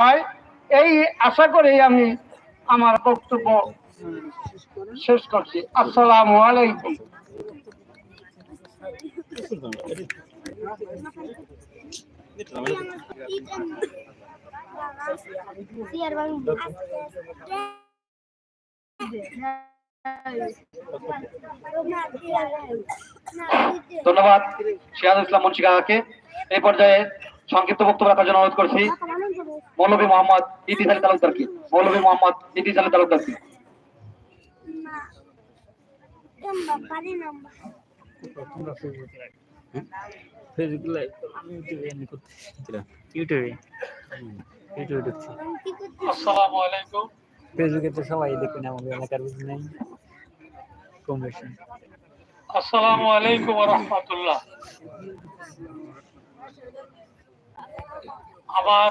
হয়। এই আশা করেই আমি আমার বক্তব্য শেষ করছি। আসসালামু আলাইকুম। ধন্যবাদ। সিরাজ ইসলাম মুন্সি কাকাকে এই পর্যায়ে সংক্ষিপ্ত বক্তব্য রাখার জন্য অনুরোধ করছি। মৌলভী মোহাম্মদ ইতিস আলী তালুকদারকে। মৌলভী মোহাম্মদ ইতিস আলী তালুকদারকে। ফেসবুক তো সবাই আমাদের এলাকার বুঝি নাই। কম বেশি। আসসালামু আলাইকুম রহমতুল্লাহ। আমার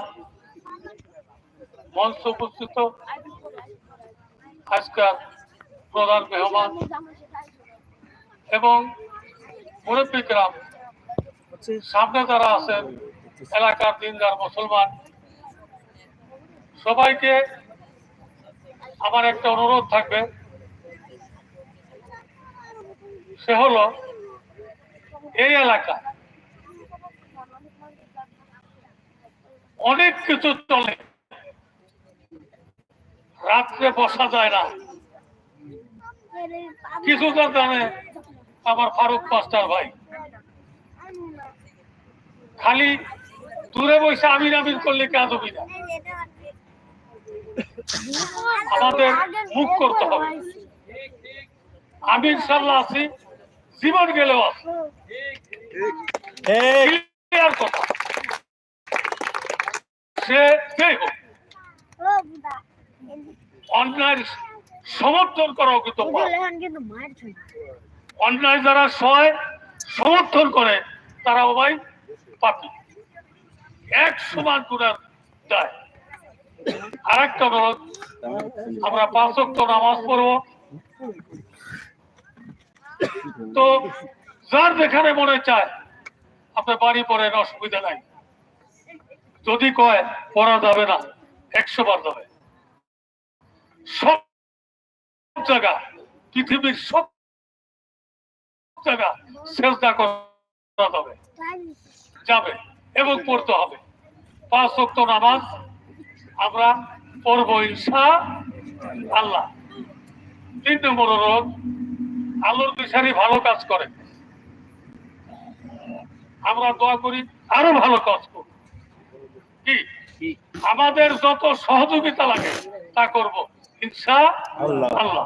মঞ্চ উপস্থিত আজকাল প্রধান মেহমান এবং মুরব্বিকরাম সামনে যারা আছেন, এলাকার দিনদার মুসলমান, সবাইকে আমার একটা অনুরোধ থাকবে। সে হলো, এই এলাকা অনেক কিছু চলে। রাত্রে বসা যায় না। কিছুটা জানে আমার ফারুক মাস্টার ভাই। খালি দূরে বসে আমিন আমিন করলে কাজ হবে না? আমাদের মুখ করতে হবে। আমি ইনশাল্লাহ আছি জীবন গেলেও আছি। কথা। সে অন্যায় সমর্থন করাও কিন্তু। অন্যায় যারা সয় সমর্থন করে তারা সবাই পাপি। এক সমান গুণার দেয়। আর একটা অনুরোধ আমরা পাঁচ নামাজ পড়ব। তো যার যেখানে মনে চায় আপনার বাড়ি পড়েন অসুবিধা নাই। যদি কয় পড়া যাবে না একশো বার যাবে। সব জায়গা পৃথিবীর সব জায়গা চেষ্টা করা যাবে যাবে এবং পড়তে হবে। পাঁচ ওয়াক্ত নামাজ আমরা পড়ব ইনশা আল্লাহ। তিন নম্বর অনুরোধ আলোর বিচারি ভালো কাজ করে। আমরা দোয়া করি আরও ভালো কাজ করব কি? আমাদের যত সহযোগিতা লাগে তা করব। ইনশা আল্লাহ।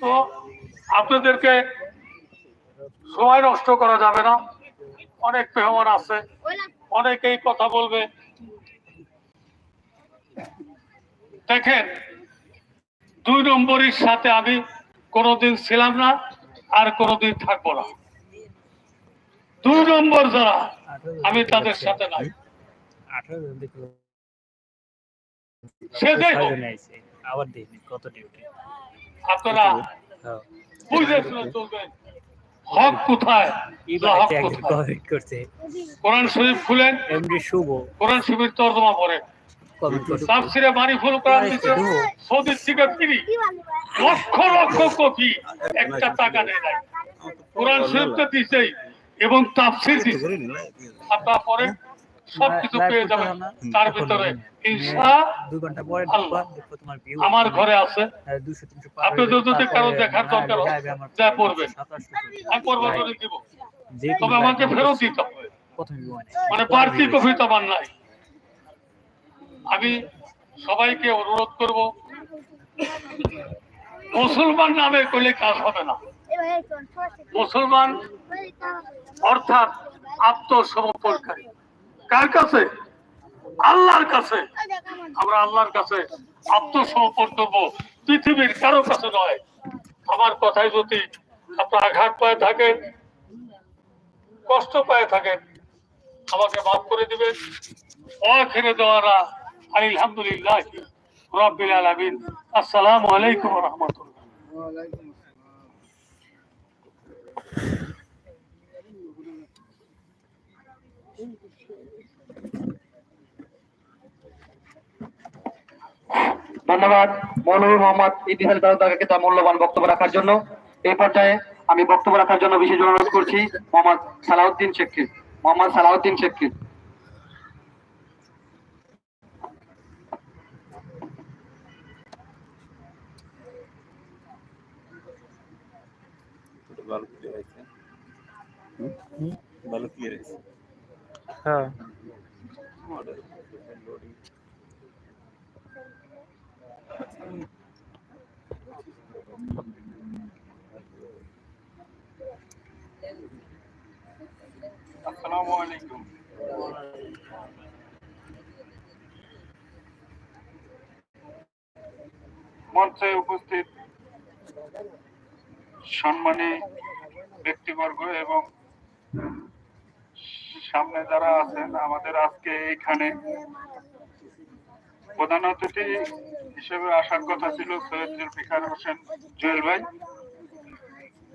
তো আপনাদেরকে সময় নষ্ট করা যাবে না। অনেক মেহমান আছে। অনেকেই কথা বলবে। দেখেন দুই নম্বরের সাথে আমি কোনোদিন ছিলাম না আর কোনোদিন থাকব না। দুই নম্বর যারা আমি তাদের সাথে নাই। সে যাই হোক, আবার দেখি কত ডিউটি আপনারা হ্যাঁ। বুঝে শুনে চলবেন হক কোথায়? হক একটা কোথায়? করছে। কোরআন শরীফ খুলেন। এমডি শুভ। কোরআন শরীফের তর্জমা পড়েন। তাফসিরে মারি কোরআন দিতে সৌদির থেকে ফিরি লক্ষ লক্ষ কপি একটা টাকা নাই। কোরআন শরীফ তো দিছেই এবং তাফসির দিছে। আপনারা সবকিছু পেয়ে যাবেন। তার ভিতরে ইনশা দুই ঘণ্টা পরে আল্লাহ। দেখবা, দেখো তোমার view আমার ঘরে আছে। আপনি যদি কারও দেখার দরকার যা পড়বেন। আমি পরবর্তী দিব। তবে আমাকে ফেরত দিতে হবে। মানে মানে বাড়তি কপি আমার নাই। আমি সবাইকে অনুরোধ করব মুসলমান নামে করলে কাজ হবে না। মুসলমান অর্থাৎ আত্মসমর্পণকারী। কার কাছে? আল্লাহর কাছে। আমরা আল্লাহর কাছে আত্মসমর্পণ করব পৃথিবীর কারও কাছে নয়। আমার কথায় যদি আপনার আঘাত পায়ে থাকেন, কষ্ট পায়ে থাকেন, আমাকে মাফ করে দিবেন। আখিরে দেওয়ারা আলহামদুলিল্লাহ রব্বিল আলামিন। আসসালামু আলাইকুম রাহমাতুল্লাহ। ধন্যবাদ। মৌলভী মোহাম্মদ ইতিহাস দাদাকে তার মূল্যবান বক্তব্য রাখার জন্য। এই পর্যায়ে আমি বক্তব্য রাখার জন্য বিশেষ অনুরোধ করছি মোহাম্মদ সালাউদ্দিন শেখকে। মোহাম্মদ সালাউদ্দিন শেখকে। ভালো ক্লিয়ার হয়েছে ভালো ক্লিয়ার হয়েছে। হ্যাঁ। আসসালামু আলাইকুম মঞ্চে উপস্থিত সম্মানী ব্যক্তিবর্গ এবং সামনে যারা আছেন, আমাদের আজকে এইখানে প্রধান অতিথি হিসেবে আসার কথা ছিল সৈয়দ জুলফিকার হোসেন জুয়েল ভাই।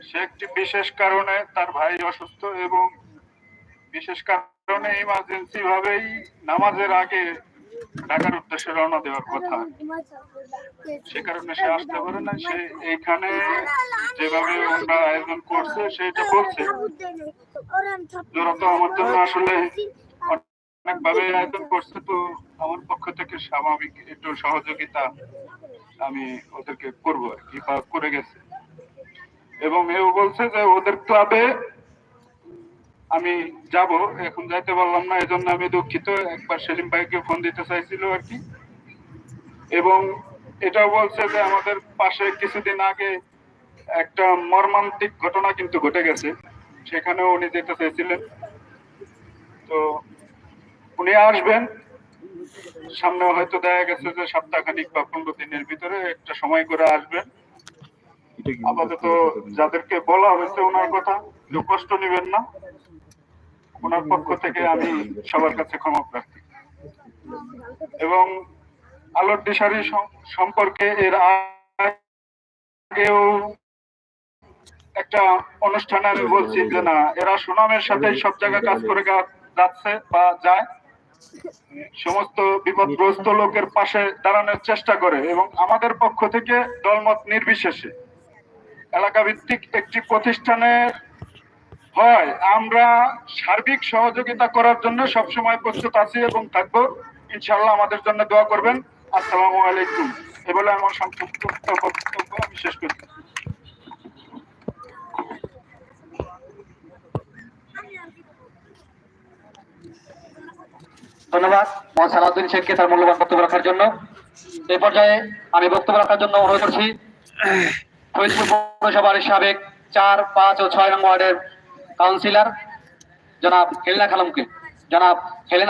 সে একটি বিশেষ কারণে তার ভাই অসুস্থ এবং বিশেষ কারণে ইমার্জেন্সি ভাবেই নামাজের আগে ঢাকার উদ্দেশ্যে রওনা দেওয়ার কথা। সে কারণে সে আসতে পারে না সে এইখানে যেভাবে ওরা আয়োজন করছে, সেটা ওরা তো আমার জন্য আসলে আয়োজন করছে, তো আমার পক্ষ থেকে স্বাভাবিক একটু সহযোগিতা আমি ওদেরকে করব আর কি করে গেছে। এবং এও বলছে যে ওদের ক্লাবে আমি যাব এখন যাইতে পারলাম না এজন্য আমি দুঃখিত। একবার সেলিম ভাইকে ফোন দিতে চাইছিল আর কি। এবং এটাও বলছে যে আমাদের পাশে কিছুদিন আগে একটা মর্মান্তিক ঘটনা কিন্তু ঘটে গেছে। সেখানেও উনি যেতে চাইছিলেন। তো উনি আসবেন। সামনে হয়তো দেখা গেছে যে সপ্তাহখানিক বা পনেরো দিনের ভিতরে একটা সময় করে আসবেন। আপাতত যাদেরকে বলা হয়েছে ওনার কথা কষ্ট নেবেন না। ওনার পক্ষ থেকে আমি সবার কাছে ক্ষমা প্রার্থী। এবং আলোর দিশারি সম্পর্কে এর আগেও একটা অনুষ্ঠানে আমি বলছি যে না, এরা সুনামের সাথে সব জায়গায় কাজ করে যাচ্ছে বা যায়। সমস্ত বিপদগ্রস্ত লোকের পাশে দাঁড়ানোর চেষ্টা করে এবং আমাদের পক্ষ থেকে দলমত নির্বিশেষে। এলাকা ভিত্তিক একটি প্রতিষ্ঠানের হয়, আমরা সার্বিক সহযোগিতা করার জন্য সবসময় প্রস্তুত আছি এবং থাকব। ইনশাল্লাহ আমাদের জন্য দোয়া করবেন। আসসালামু আলাইকুম। এ বলে আমার সংক্ষিপ্ত বক্তব্য আমি শেষ করছি ধন্যবাদ। মোহাম্মদ সালাউদ্দিন শেখকে তার মূল্যবান বক্তব্য রাখার জন্য। এই পর্যায়ে আমি বক্তব্য রাখার জন্য অনুরোধ করছি। ফরিদপুর পৌরসভার সাবেক চার, পাঁচ ও ছয় নং ওয়ার্ডের কাউন্সিলর জনাব হেলিনা খালমকে জনাব হেলিনা